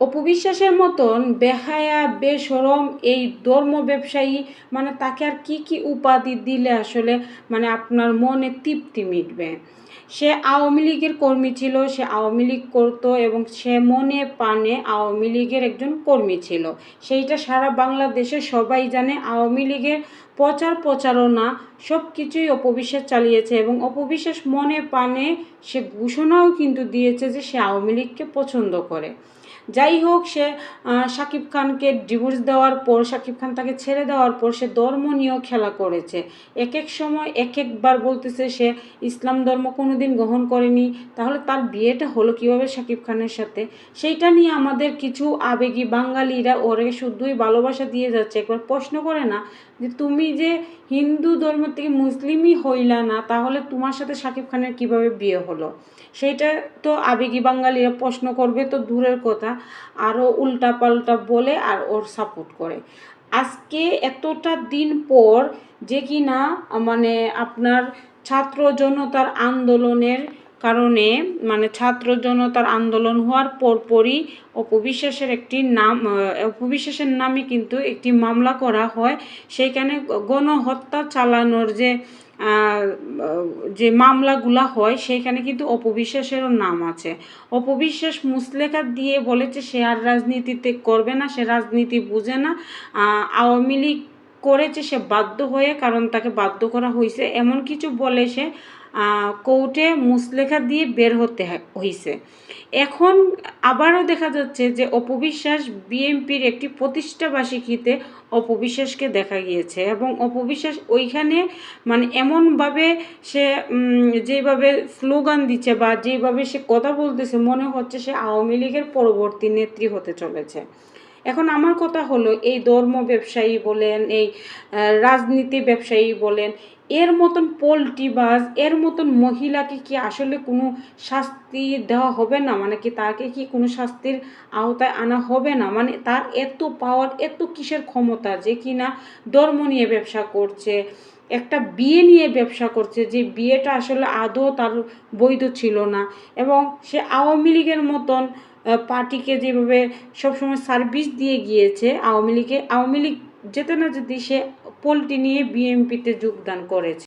অপবিশ্বাসের মতন বেহায়া, বেসরম এই ধর্ম ব্যবসায়ী মানে তাকে আর কি কি উপাধি দিলে আসলে মানে আপনার মনে তৃপ্তি মিটবে? সে আওয়ামী লীগের কর্মী ছিল, সে আওয়ামী লীগ করতো এবং সে মনে পানে আওয়ামী লীগের একজন কর্মী ছিল। সেইটা সারা বাংলাদেশে সবাই জানে, আওয়ামী লীগের প্রচার প্রচারণা সব কিছুই অপবিশ্বাস চালিয়েছে এবং অপবিশ্বাস মনে পানে সে ঘোষণাও কিন্তু দিয়েছে যে সে আওয়ামী লীগকে পছন্দ করে। যাই হোক, সে শাকিব খানকে ডিভোর্স দেওয়ার পর, শাকিব খান তাকে ছেড়ে দেওয়ার পর সে ধর্ম নিয়েও খেলা করেছে। এক এক সময়, এক একবার বলতেছে সে, ইসলাম ধর্ম কোনো দিন গ্রহণ করেনি। তাহলে তার বিয়েটা হলো কীভাবে শাকিব খানের সাথে? সেইটা নিয়ে আমাদের কিছু আবেগী বাঙালিরা ওরে শুধুই ভালোবাসা দিয়ে যাচ্ছে। একবার প্রশ্ন করে না যে, তুমি যে হিন্দু ধর্ম থেকে মুসলিমই হইলা না, তাহলে তোমার সাথে শাকিব খানের কীভাবে বিয়ে হলো? সেইটা তো আবেগী বাঙালিরা প্রশ্ন করবে তো দূরের কথা। আরও উল্টা পাল্টা বলে আর ওর সাপোর্ট করে। আজকে এতটা দিন পর যে কি না মানে আপনার ছাত্র জনতার আন্দোলনের কারণে মানে ছাত্র জনতার আন্দোলন হওয়ার পরপরই অপবিশ্বাসের একটি নাম অপবিশ্বাসের নামে কিন্তু একটি মামলা করা হয়। সেইখানে গণহত্যা চালানোর যে যে মামলাগুলা হয়, সেখানে কিন্তু অপবিশ্বাসেরও নাম আছে। অপবিশ্বাস মুসলেখা দিয়ে বলেছে, সে আর রাজনীতিতে করবে না, সে রাজনীতি বুঝে না। আওয়ামী লীগ করেছে, সে বাধ্য হয়ে, কারণ তাকে বাধ্য করা হয়েছে এমন কিছু বলে সে কোর্টে মুসলেখা দিয়ে বের হতে হয়েছে এখন আবারও দেখা যাচ্ছে যে অপবিশ্বাস বিএমপির একটি প্রতিষ্ঠাবার্ষিকীতে অপবিশ্বাসকে দেখা গিয়েছে এবং অপবিশ্বাস ওইখানে মানে এমনভাবে সে যেভাবে স্লোগান দিচ্ছে বা যেভাবে সে কথা বলতেছে, মনে হচ্ছে সে আওয়ামী লীগের পরবর্তী নেত্রী হতে চলেছে। এখন আমার কথা হলো, এই ধর্ম ব্যবসায়ী বলেন, এই রাজনীতি ব্যবসায়ী বলেন, এর মতন পোলট্রিবাজ এর মতন মহিলাকে কি আসলে কোনো শাস্তি দেওয়া হবে না? মানে কি তাকে কি কোনো শাস্তির আওতায় আনা হবে না? মানে তার এত পাওয়ার এত কিসের ক্ষমতা যে কি না ধর্ম নিয়ে ব্যবসা করছে, একটা বিয়ে নিয়ে ব্যবসা করছে, যে বিয়েটা আসলে আদৌ তার বৈধ ছিল না। এবং সে আওয়ামী লীগের মতন পার্টিকে যেভাবে সবসময় সার্ভিস দিয়ে গিয়েছে, আওয়ামী লীগে আওয়ামী লীগ যেতে না যদি সে পোলট্রি নিয়ে বিএনপিতে যোগদান করেছে।